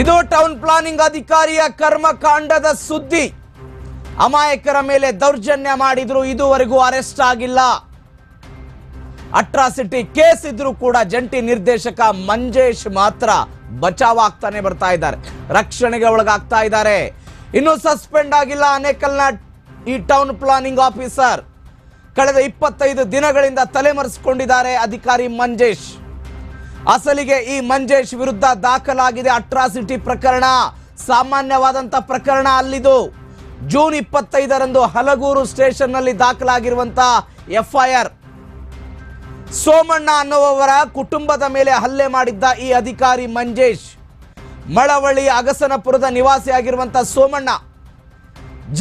ಇದು town planning ಅಧಿಕಾರಿಯ ಕರ್ಮಕಾಂಡದ ಸುದ್ದಿ. ಅಮಾಯಕರ ಮೇಲೆ ದೌರ್ಜನ್ಯ ಮಾಡಿದ್ರು ಇದುವರೆಗೂ ಅರೆಸ್ಟ್ ಆಗಿಲ್ಲ. ಅಟ್ರಾಸಿಟಿ ಕೇಸ್ ಇದ್ರೂ ಕೂಡ ಜಂಟಿ ನಿರ್ದೇಶಕ ಮಂಜೇಶ್ ಮಾತ್ರ ಬಚಾವ್ ಆಗ್ತಾನೆ ಬರ್ತಾ ಇದ್ದಾರೆ. ರಕ್ಷಣೆಗೆ ಒಳಗಾಗ್ತಾ ಇದ್ದಾರೆ. ಇನ್ನು ಸಸ್ಪೆಂಡ್ ಆಗಿಲ್ಲ ಅನೇಕಲ್ನ ಈ ಟೌನ್ ಪ್ಲಾನಿಂಗ್ ಆಫೀಸರ್. ಕಳೆದ ಇಪ್ಪತ್ತೈದು ದಿನಗಳಿಂದ ತಲೆಮರೆಸಿಕೊಂಡಿದ್ದಾರೆ ಅಧಿಕಾರಿ ಮಂಜೇಶ್. ಅಸಲಿಗೆ ಈ ಮಂಜೇಶ್ ವಿರುದ್ಧ ದಾಖಲಾಗಿದೆ ಅಟ್ರಾಸಿಟಿ ಪ್ರಕರಣ. ಸಾಮಾನ್ಯವಾದಂತ ಪ್ರಕರಣ ಅಲ್ಲಿದು. ಜೂನ್ ಇಪ್ಪತ್ತೈದರಂದು ಹಲಗೂರು ಸ್ಟೇಷನ್ನಲ್ಲಿ ದಾಖಲಾಗಿರುವಂತ ಎಫ್ಐಆರ್. ಸೋಮಣ್ಣ ಅನ್ನುವವರ ಕುಟುಂಬದ ಮೇಲೆ ಹಲ್ಲೆ ಮಾಡಿದ್ದ ಈ ಅಧಿಕಾರಿ ಮಂಜೇಶ್. ಮಳವಳ್ಳಿ ಅಗಸನಪುರದ ನಿವಾಸಿಯಾಗಿರುವಂತ ಸೋಮಣ್ಣ.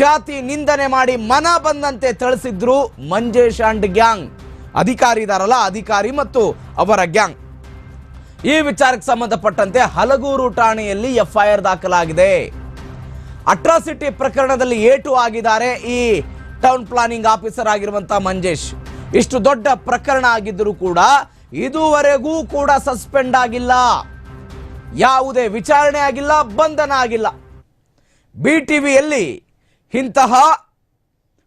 ಜಾತಿ ನಿಂದನೆ ಮಾಡಿ ಮನ ಬಂದಂತೆ ಥಳಿಸಿದ್ರು ಮಂಜೇಶ್ ಅಂಡ್ ಗ್ಯಾಂಗ್. ಅಧಿಕಾರಿ ಇದಾರಲ್ಲ ಅಧಿಕಾರಿ ಮತ್ತು ಅವರ ಗ್ಯಾಂಗ್. ಈ ವಿಚಾರಕ್ಕೆ ಸಂಬಂಧಪಟ್ಟಂತೆ ಹಲಗೂರು ಠಾಣೆಯಲ್ಲಿ ಎಫ್ಐಆರ್ ದಾಖಲಾಗಿದೆ. ಅಟ್ರಾಸಿಟಿ ಪ್ರಕರಣದಲ್ಲಿ ಏಟು ಆಗಿದ್ದಾರೆ ಈ ಟೌನ್ ಪ್ಲಾನಿಂಗ್ ಆಫೀಸರ್ ಆಗಿರುವಂತಹ ಮಂಜೇಶ್. ಇಷ್ಟು ದೊಡ್ಡ ಪ್ರಕರಣ ಆಗಿದ್ದರೂ ಕೂಡ ಇದುವರೆಗೂ ಕೂಡ ಸಸ್ಪೆಂಡ್ ಆಗಿಲ್ಲ. ಯಾವುದೇ ವಿಚಾರಣೆ ಆಗಿಲ್ಲ, ಬಂಧನ ಆಗಿಲ್ಲ. ಬಿ ಟಿ ವಿಯಲ್ಲಿ ಇಂತಹ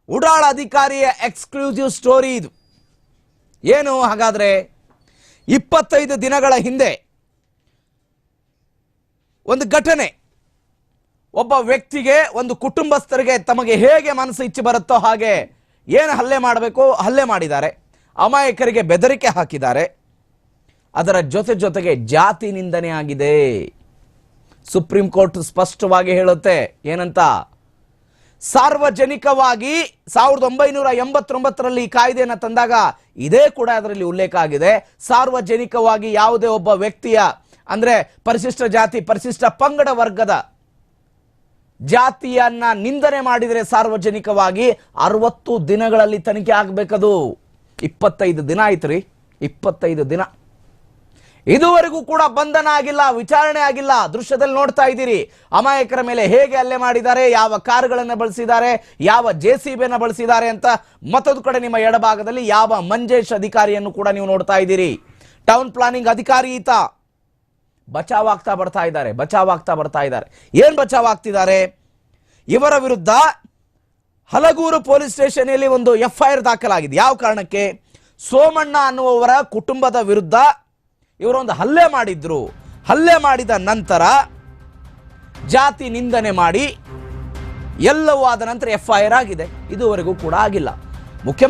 ಉಡಾಳ ಅಧಿಕಾರಿಯ ಎಕ್ಸ್ಕ್ಲೂಸಿವ್ ಸ್ಟೋರಿ ಇದು. ಏನು ಹಾಗಾದ್ರೆ? ಇಪ್ಪತ್ತೈದು ದಿನಗಳ ಹಿಂದೆ ಒಂದು ಘಟನೆ. ಒಬ್ಬ ವ್ಯಕ್ತಿಗೆ ಒಂದು ಕುಟುಂಬಸ್ಥರಿಗೆ ತಮಗೆ ಹೇಗೆ ಮನಸ್ಸು ಇಚ್ಛೆ ಬರುತ್ತೋ ಹಾಗೆ ಏನು ಹಲ್ಲೆ ಮಾಡಬೇಕು, ಹಲ್ಲೆ ಮಾಡಿದ್ದಾರೆ. ಅಮಾಯಕರಿಗೆ ಬೆದರಿಕೆ ಹಾಕಿದ್ದಾರೆ. ಅದರ ಜೊತೆ ಜೊತೆಗೆ ಜಾತಿ ನಿಂದನೆ ಆಗಿದೆ. ಸುಪ್ರೀಂ ಕೋರ್ಟ್ ಸ್ಪಷ್ಟವಾಗಿ ಹೇಳುತ್ತೆ, ಏನಂತ? ಸಾರ್ವಜನಿಕವಾಗಿ ಸಾವಿರದ ಒಂಬೈನೂರ ಎಂಬತ್ತೊಂಬತ್ತರಲ್ಲಿ ಈ ಕಾಯ್ದೆಯನ್ನು ತಂದಾಗ ಇದೇ ಕೂಡ ಅದರಲ್ಲಿ ಉಲ್ಲೇಖ ಆಗಿದೆ. ಸಾರ್ವಜನಿಕವಾಗಿ ಯಾವುದೇ ಒಬ್ಬ ವ್ಯಕ್ತಿಯ, ಅಂದ್ರೆ ಪರಿಶಿಷ್ಟ ಜಾತಿ, ಪರಿಶಿಷ್ಟ ಪಂಗಡ ವರ್ಗದ ಜಾತಿಯನ್ನ ನಿಂದನೆ ಮಾಡಿದರೆ ಸಾರ್ವಜನಿಕವಾಗಿ ಅರವತ್ತು ದಿನಗಳಲ್ಲಿ ತನಿಖೆ ಆಗಬೇಕದು. ಇಪ್ಪತ್ತೈದು ದಿನ ಆಯ್ತು ರೀ. ಇಪ್ಪತ್ತೈದು ದಿನ. ಇದುವರೆಗೂ ಕೂಡ ಬಂಧನ ಆಗಿಲ್ಲ, ವಿಚಾರಣೆ ಆಗಿಲ್ಲ. ದೃಶ್ಯದಲ್ಲಿ ನೋಡ್ತಾ ಇದ್ದೀರಿ. ಅಮಾಯಕರ ಮೇಲೆ ಹೇಗೆ ಹಲ್ಲೆ ಮಾಡಿದ್ದಾರೆ, ಯಾವ ಕಾರುಗಳನ್ನು ಬಳಸಿದ್ದಾರೆ, ಯಾವ ಜೆ ಸಿ ಬಿಯನ್ನು ಬಳಸಿದ್ದಾರೆ ಅಂತ ಮತ್ತೊಂದು ಕಡೆ ನಿಮ್ಮ ಎಡಭಾಗದಲ್ಲಿ ಯಾವ ಮಂಜೇಶ್ ಅಧಿಕಾರಿಯನ್ನು ಕೂಡ ನೀವು ನೋಡ್ತಾ ಇದ್ದೀರಿ. ಟೌನ್ ಪ್ಲಾನಿಂಗ್ ಅಧಿಕಾರಿ ಈತ. ಬಚಾವ್ ಆಗ್ತಾ ಬರ್ತಾ ಇದ್ದಾರೆ, ಬಚಾವ್ ಆಗ್ತಾ ಬರ್ತಾ ಇದ್ದಾರೆ. ಏನ್ ಬಚಾವ್ ಆಗ್ತಿದ್ದಾರೆ? ಇವರ ವಿರುದ್ಧ ಹಲಗೂರು ಪೊಲೀಸ್ ಸ್ಟೇಷನ್ನಲ್ಲಿ ಒಂದು ಎಫ್ಐಆರ್ ದಾಖಲಾಗಿದೆ. ಯಾವ ಕಾರಣಕ್ಕೆ? ಸೋಮಣ್ಣ ಅನ್ನುವವರ ಕುಟುಂಬದ ವಿರುದ್ಧ ಇವರೊಂದು ಹಲ್ಲೆ ಮಾಡಿದ್ರು. ಹಲ್ಲೆ ಮಾಡಿದ ನಂತರ ಜಾತಿ ನಿಂದನೆ ಮಾಡಿ ಎಲ್ಲವೂ ಆದ ನಂತರ ಎಫ್ಐಆರ್ ಆಗಿದೆ. ಇದುವರೆಗೂ ಕೂಡ ಆಗಿಲ್ಲ. ಮುಖ್ಯಮಂತ್ರಿ